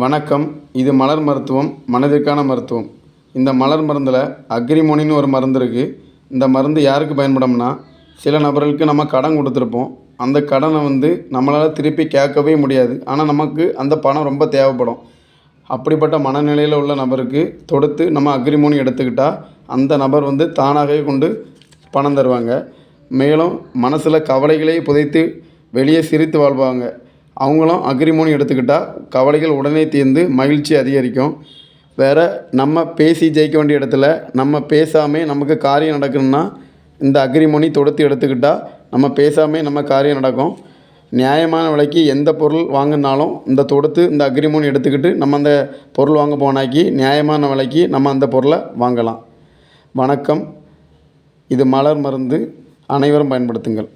வணக்கம். இது மலர் மருத்துவம் மனதிற்கான மருத்துவம். இந்த மலர் மருந்தில் அக்ரிமோனின்னு ஒரு மருந்து இருக்குது இந்த மருந்து யாருக்கு பயன்படும்னா சில நபர்களுக்கு நம்ம கடன் கொடுத்துருப்போம். அந்த கடனை வந்து நம்மளால் திருப்பி கேட்கவே முடியாது. ஆனால் நமக்கு அந்த பணம் ரொம்ப தேவைப்படும். அப்படிப்பட்ட மனநிலையில் உள்ள நபருக்கு தொடுத்து நம்ம அக்ரிமோனி எடுத்துக்கிட்டால் அந்த நபர் வந்து தானாகவே கொண்டு பணம் தருவாங்க. மேலும் மனசில் கவலைகளை புதைத்து வெளியே சிரித்து வாழ்வாங்க அவங்களும் அக்ரிமோனி எடுத்துக்கிட்டால் கவலைகள் உடனே தீர்ந்து மகிழ்ச்சி அதிகரிக்கும். வேறு நம்ம பேசி ஜெயிக்க வேண்டிய இடத்துல நம்ம பேசாமல் நமக்கு காரியம் நடக்கணும்னா இந்த அக்ரிமோனி தொடுத்து எடுத்துக்கிட்டால் நம்ம பேசாமல் நம்ம காரியம் நடக்கும். நியாயமான விலைக்கு எந்த பொருள் வாங்கினாலும் இந்த தொடுத்து இந்த அக்ரிமோனி எடுத்துக்கிட்டு நம்ம அந்த பொருள் வாங்க போனாக்கி நியாயமான விலைக்கு நம்ம அந்த பொருளை வாங்கலாம். வணக்கம். இது மலர் மருந்து. அனைவரும் பயன்படுத்துங்கள்.